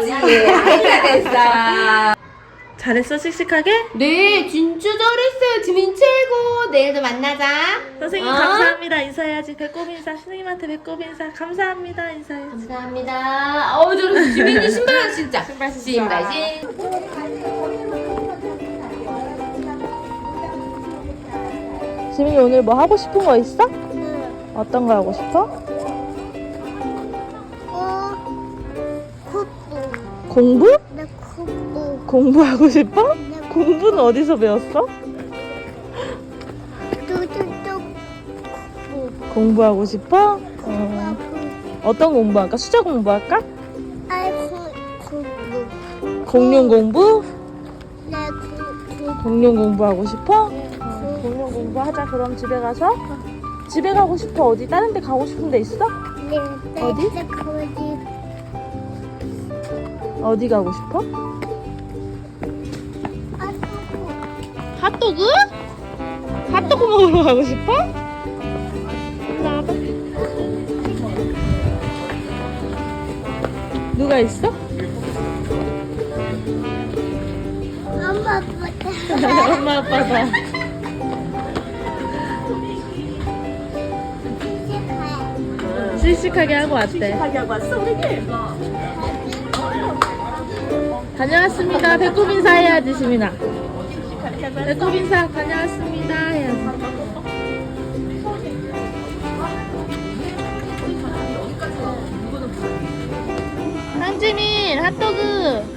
주는 거지. 아이가 됐어. 잘했어 씩씩하게? 네, 진짜 잘했어요. 지민 최고. 내일도 만나자. 선생님 어? 감사합니다 인사해야지 배꼽 인사 선생님한테 배꼽 인사 감사합니다 인사해야지 감사합니다. 어우, 저런 지민이 신발 진짜. 신발 신발 신. 지민이 오늘 뭐 하고 싶은 거 있어? 어떤 거 하고 싶어? 어, 공부? 내 콧부. 공부하고 싶어? 공부는 어디서 배웠어? 뚜뚜뚜 콧부. 공부하고 싶어? 어, 어떤 공부할까? 숫자 공부할까? 아이고, 콧부. 공룡 공부? 내 콧부. 공룡 공부하고 싶어? 어, 공룡 공부하자 그럼 집에 가서 집에 가고 싶어 어디 다른 데 가고 싶은 데 있어? 내, 내, 어디? 내 거지. 어디 가고 싶어? 핫도그? 핫도그 먹으러 가고 싶어? 와봐. 누가 있어? 엄마 아빠. 엄마 아빠가 씩씩하게 하고 왔대 하게 왔어 우리 다녀왔습니다. 배꼽 인사 해야지 시민아. 배꼽 인사 다녀왔습니다. 해야지 한지민 핫도그.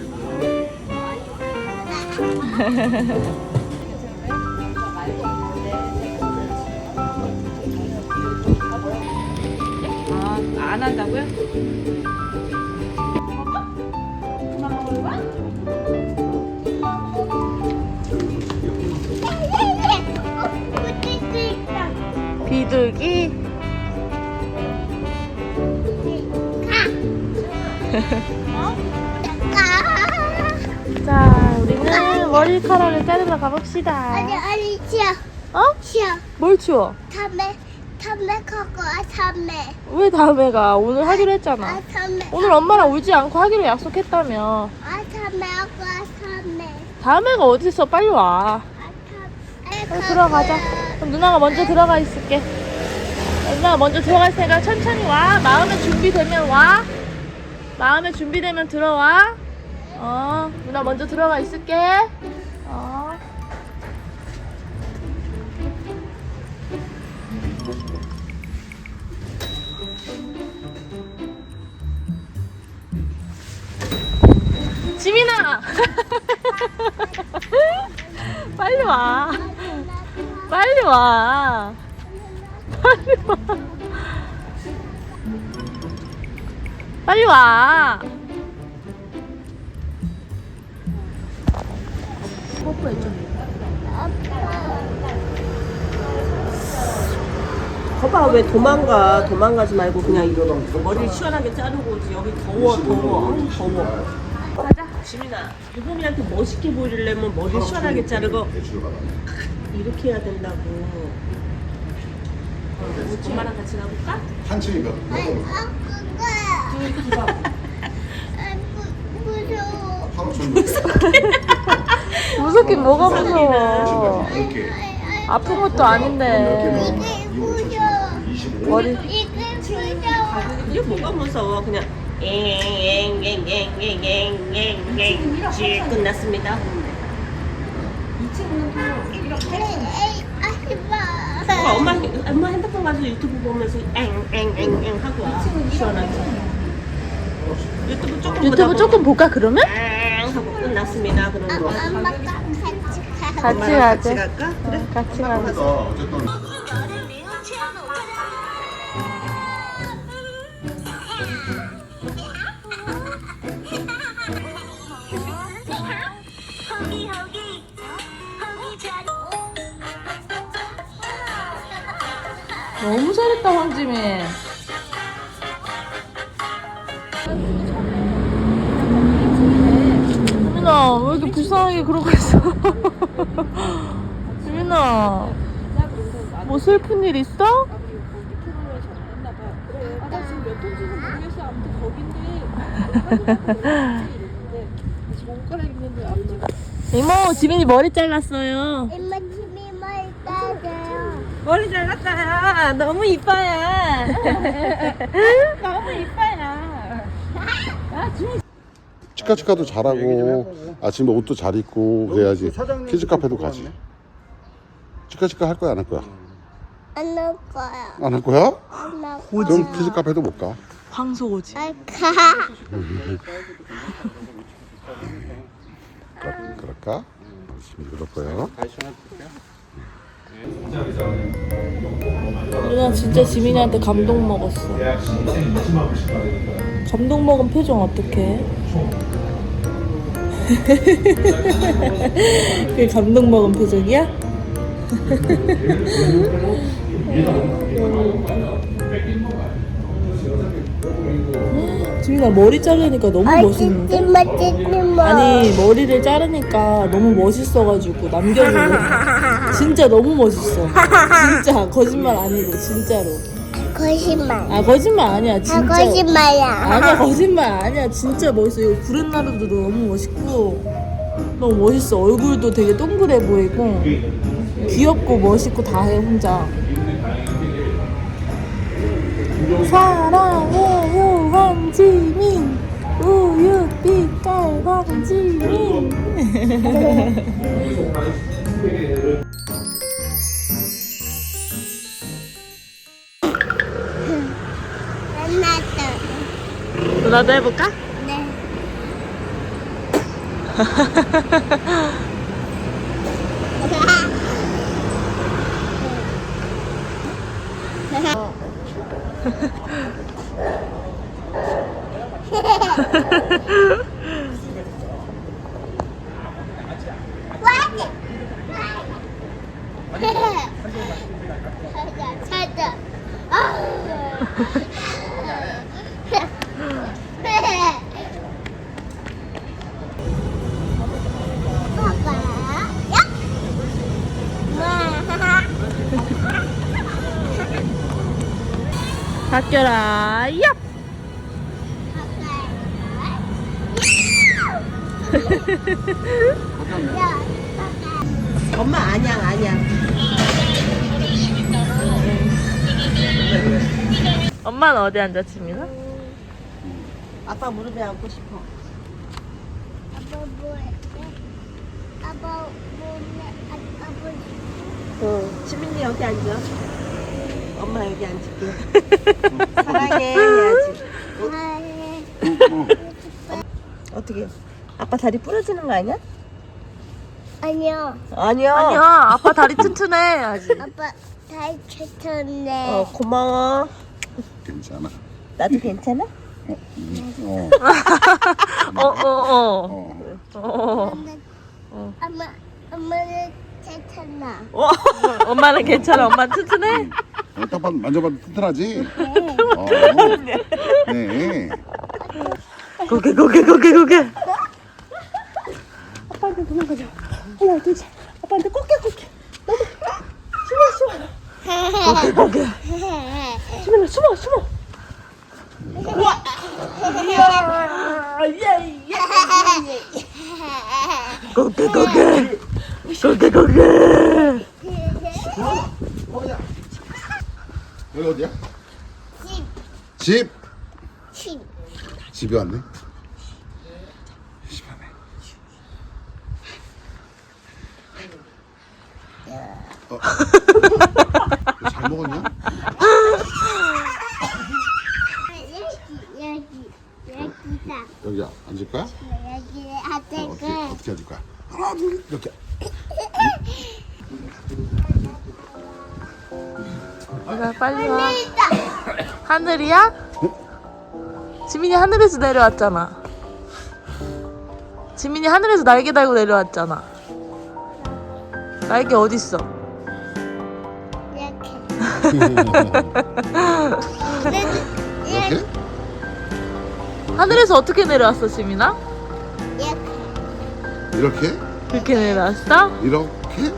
아, 안 한다고요? 비둘기. 자 우리는 머리카락을 자르러 가봅시다. 아니 아니 치아 어? 치아 뭘 치워? 담배 담배 갖고 와 담배. 왜 다음에 가? 오늘 하기로 했잖아. 아 담배. 오늘 엄마랑 울지 않고 하기로 약속했다며. 아 담배 갖고 와 담배. 다음에가 어딨어? 빨리 와. 아 담배 들어가자. 그럼 누나가 먼저 들어가 있을게 누나가 먼저 들어갈 테니까 천천히 와. 마음의 준비되면 와. 마음의 준비되면 들어와. 어 누나 먼저 들어가 있을게. 어. 지민아! 빨리 와. 빨리 와 빨리 와. 빨리 와 거봐 왜 도망가? 도망가지 말고 그냥 머리를 시원하게 자르고 오지. 여기 더워 더워. 아우, 더워. 가자. 지민아 유범이한테 멋있게 보이려면 머리를 시원하게 자르고 이렇게 해야 된다고. 어, 엄마랑 같이 가볼까? 한층이 몇아 번? 아 무- 무서워 하루 종일. 무섭긴 뭐가 무서워? 이렇게. 아픈 것도 아닌데. 머리. 이게 뭐가 무서워? 그냥 엥엥엥엥엥엥엥 끝났습니다. 에이 아 엄마 엄마 핸드폰 가서 유튜브 보면서 엥엥엥엥 하고 와. 시원하게. 유튜브 조금 보다 유튜브 보면 조금 볼까 그러면? 엥 하고 끝났습니다. 그런 거 엄마가 같이 가 같이 엄마랑 같이 가자. 갈까? 그래? 같이 가자. 어쨌든 너무 잘했다 황지민 지민아 왜 이렇게 불쌍하게 그러고 있어 지민아 뭐 슬픈 일 있어? 나 지금 몇 톤지는 모르겠어. 아무튼 거긴데 이모 지민이 머리 잘랐어요. 머리 잘랐다. 너무 이뻐요. 너무 이뻐요. 치카치카도 잘하고 아침에 옷도 잘 입고 그래야지 키즈 카페도 가지. 치카치카 할 거야 안 할 거야? 안 할 거야. 안 할 거야? 안 할 거야. 그럼 키즈 카페도 못 가. 황소고지. 알 가. 그럴- 그럴까? 열심히 그럴 거야. 누나 진짜 지민이한테 감동 먹었어. 감동 먹은 표정 어떡해? 그게 감동 먹은 표정이야? 지민아 머리 자르니까 너무 멋있는데? 아니 머리를 자르니까 너무 멋있어가지고 남겨보고 진짜 너무 멋있어. 진짜 거짓말 아니고 진짜로. 거짓말. 아 거짓말 아니야 아, 진짜. 거짓말이야. 아니야 거짓말 아니야. 진짜 멋있어. 이거 구렛 나루도 너무 멋있고 너무 멋있어. 얼굴도 되게 동그래 보이고 귀엽고 멋있고 다해 혼자 사랑해요 황지민 우유 빛깔 황지민 만났다. 누나도 해볼까? 네. 찾아, 찾아. 봐봐. 바뀌어라 얍 엄마 안양 안양. 엄마는 어디 앉아 지민아? 아빠 무릎에 앉고 싶어. 아빠 뭐해? 아빠 뭐해? 아빠 뭐해? 어, 지민이 여기 앉아. 엄마 여기 앉을게. 사랑해 해야지. 어떻게? 아빠 다리 부러지는 거 아니야? 아니요. 아니야. 아니야 아빠 다리 튼튼해 아직 아빠 다리 쳤었네. 어 고마워. 괜찮아. 나도 괜찮아? 어. 어어어 어. 어. 엄마, 엄마는 괜찮아. 어. 엄마는 괜찮아 엄마 튼튼해? 어, 딱 봐, 만져봐도 튼튼하지? 어. 네. 고개 고개 고개 고개 아빠한테 도망가자. 하나 둘 셋. 아빠한테 꽃게 꽃게. 너무 숨어 숨어. 고개 지민아 숨어 숨어. 우와. 이야. 예 예. 고개 고개 고개 고개 여기 어디야? 집, 집. 집. 집에 왔네. 집 안에. 어. 너잘 먹었냐? 여기, 여기, 여기다. 여기 앉을 거야? 여기 어, 어떻게, 아들가. 어떻게 앉을 거야? 하나, 둘, 이렇게. 자 빨리 와 하늘이야? 지민이 하늘에서 내려왔잖아 지민이 하늘에서 날개 달고 내려왔잖아 날개 어딨어? 이렇게. 이렇게? 하늘에서 어떻게 내려왔어 지민아? 이렇게. 이렇게? 그렇게 내려왔어? 이렇게?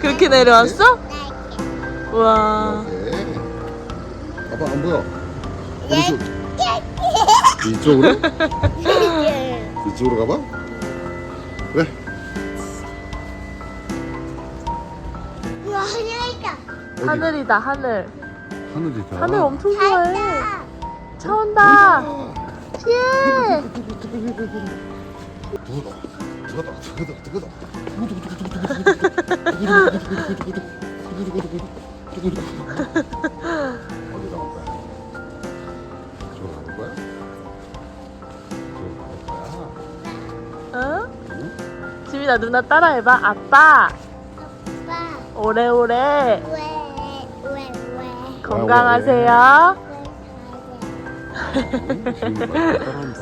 그렇게 내려왔어? 이렇게. 우와 이렇게? 아빠 안 보여. 어디서? 이쪽으로? 이쪽으로 가봐. 그래. 어디? 하늘이다 하늘. 하늘이다. 하늘 엄청 좋아해. 차 온다. 피 어디 나올 거야? 거야? 거야? 응? 지민아 누나 따라해봐. 아빠 아빠 오래오래 왜왜 왜? 건강하세요. 응? 지금 따라한다.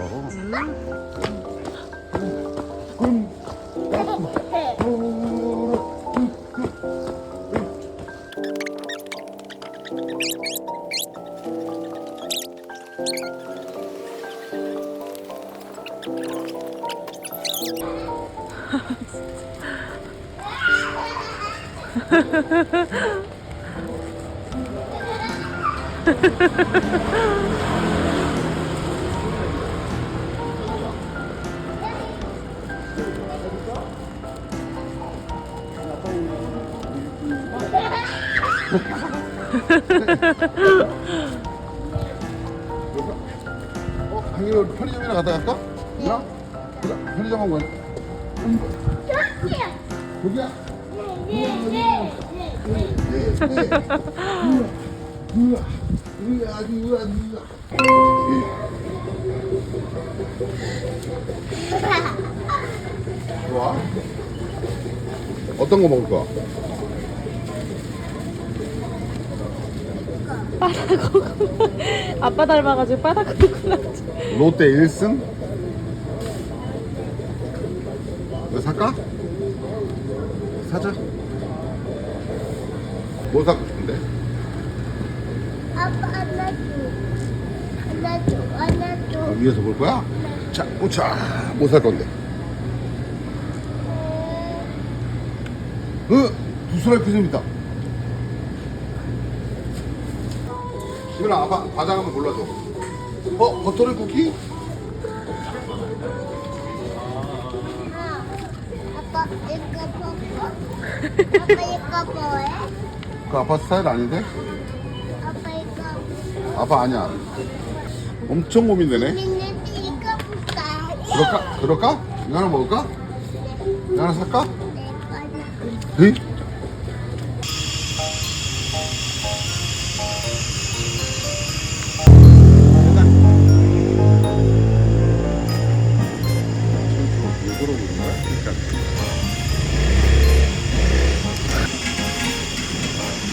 어? 우리 편의점이나 갔다 갈까? 편의점 한번 가자. 여기야? 좋아? 어떤 거 먹을 거야? 아빠 닮아가지고 바닥으로 롯데 1승? 이거 살까? 사자. 뭐 사고 싶은데? 아빠 안아줘. 안아줘. 아, 안아줘. 위에서 볼 거야? 자, 오차. 뭐살 건데? 어? 두 스라이크 좀 있다. 이거는 아빠 과장 한번 골라줘. 어? 버터를 쿠키? 이거 먹어. 아빠 이거 뭐해? 그 아빠 스타일 아닌데? 아빠 이거 아빠 아니야. 엄청 고민되네. 민는 이거 볼까? 그럴까? 그럴까? 이거 하나 먹을까? 이거 하나 살까? 내 거는 응?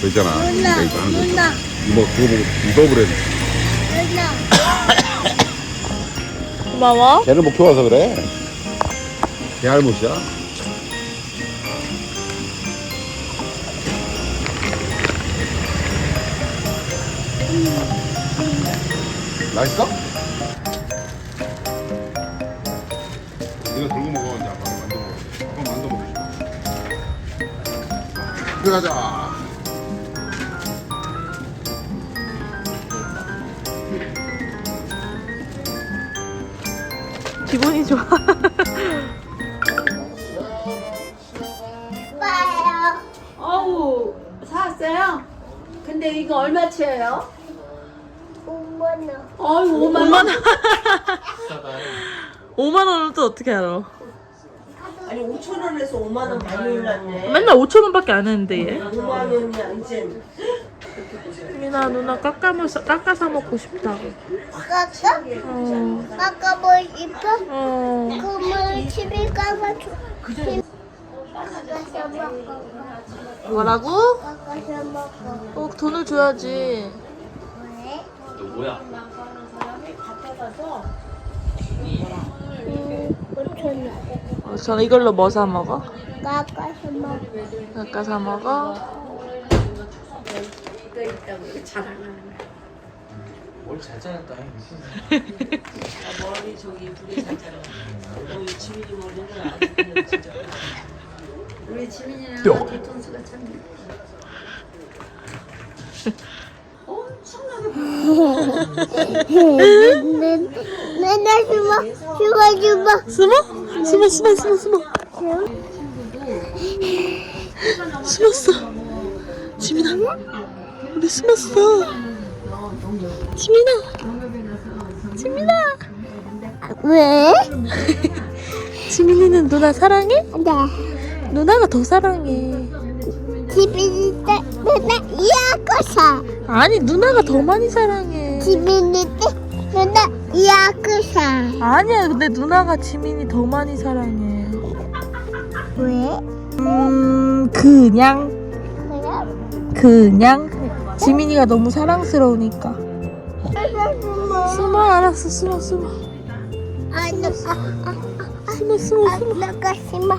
되잖아. 누나, 이거 하는 거. 누나, 이거 그거 보고 이거 그래. 누나. 고마워. 걔를 못 키워서 그래. 걔 할못이야. 맛있어? 이거 들고 먹어 이제 아빠 만두 먹어. 아빠 만두 먹고 싶어. 들어가자. 기분이 좋아. 봐요. 어우 사왔어요? 근데 이거 얼마치예요? 5만 원. 어이 5만 5만 원. 원. 5만 원은 또 어떻게 알아? 아니 5천 원에서 5만 원 많이 올랐네. 맨날 5천 원밖에 안 했는데 얘. 5만 원이야 이제. 민아 누나 깎아서 깎아서 먹고 싶다고. 깎아? 어. 깎아 뭐 싶어? 어. 그러면 집에 가서 줘. 깎아서 먹어. 뭐라고? 깎아서 먹어. 어 돈을 줘야지. 왜? 음, 5천 원. 어, 저는 이걸로 뭐 사 먹어? 깎아서 먹어. 깎아서 먹어. 머리 저기 두개 샀잖아. 우리 지민이 머리는 아직은 진짜. 우리 지민이랑 뒤통수가 참 맨날 숨어 숨어 숨어. 숨어? 숨어 숨어 숨어 숨어. 숨었어. 지민아 우리 숨었어. 지민아. 지민아. 왜? 지민이는 누나 사랑해? 네. 누나가 더 사랑해. 있을 때 맨날 이야기사 아니 누나가 더 많이 사랑해. 있을 때 맨날 이야기사 아니야 근데 누나가 지민이 더 많이 사랑해. 왜? 음 그냥. 그냥? 그냥 지민이가 너무 사랑스러우니까. 숨어 숨어 알았어 숨어 숨어. 아니 아, 아, 숨어 숨어 아, 나가 심어.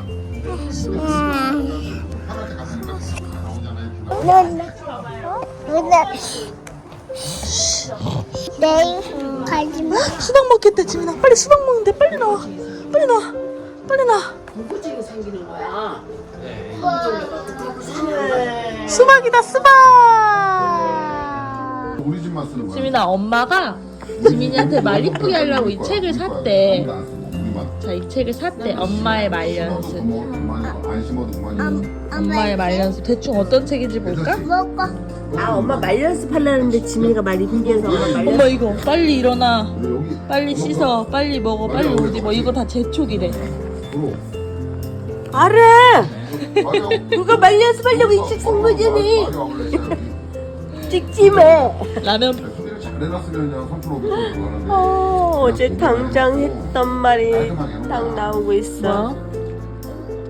누나 누나. 내일 가지 마. 수박 먹겠다 지민아. 빨리 수박 먹는데 빨리 나와. 빨리 나와. 빨리 나와 수박이다 수박! 우리 집만 쓰는 거야. 지민아 엄마가 지민이한테 말 이쁘게 하려고 이 책을 샀대. 자 이 책을 샀대. 엄마의 말연수. 안 심어도 그만이. 엄마의 말연수. 대충 어떤 책인지 볼까? 아 엄마 말 연습하려는데 지민이가 말이 힘겨서 엄마 말 엄마 이거 빨리 일어나. 여기 빨리 씻어. 빨리 먹어. 빨리 옷 입어 이거 다 재촉이래. 들어. 알아 맞아. 그거 말 연습하려고 이책산 거잖니. 찍지 마 라면. 어, 어제 당장 했던 말이 딱 나오고 있어.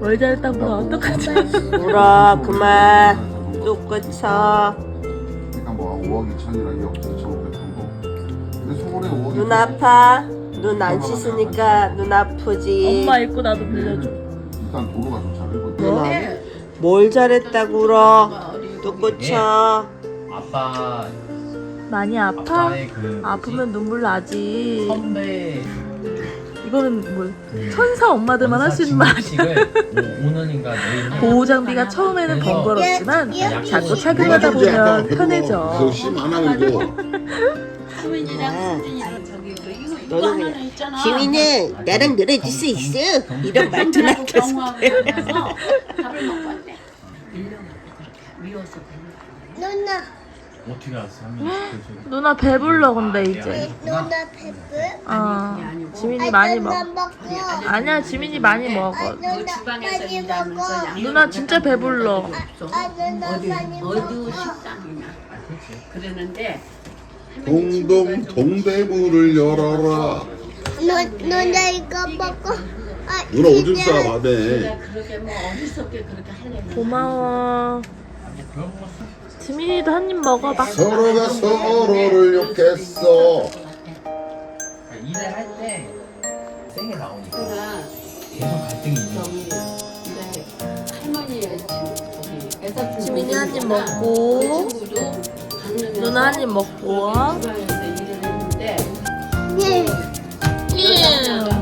뭘 잘했다고 어떡하지? 울어 그만. 또 꽂혀 그러니까 뭐 5억 2천이랑 2억 2천 5백 정도. 근데 5억 눈 아파. 눈 안 씻으니까. 눈 아프지. 엄마 입고 나도 빌려줘 일단 도로가 좀잘 되거든. 뭘, 뭘 잘했다고 울어 또 꽂혀 아빠. 많이 아파? 아빠의 그 아프면 눈물 나지. 선배. 이거는 뭐 천사 엄마들만 할 수 있는 말 식을 뭐 5년인가 내일 보호 장비가 처음에는 번거롭지만 자꾸 착용하다 보면 편해져. 너 심하나 이 거. 너는 그냥 지민은 나랑 놀아줄 수 있어 이런 말도 나왔어 누나. 어떻게 알았어? 누나 배불러 근데 이제. 누나? 배불 어 지민이 많이 누나 먹 먹고. 아니야 지민이 많이 아 먹어. 누나 많이 먹어. 누나 진짜 배불러. 아 누나 많이 먹어. 어디 식당이나. 그러는데 동동 동대문을 열어라. 누, 누나 이거 먹고 아 누나 오줌 싸 밤에. 그렇게 뭐 어리석게 그렇게 하려면 고마워 지민이도 한 입 먹어봐 서로가 서로를 욕했어. 일을 할때 세게 나오니까 계속 갈등이 있는 근데 할머니의 저기 애사 지민이 한 입 먹고 친구도 강릉에서 누나 한 입 먹고 예. 예.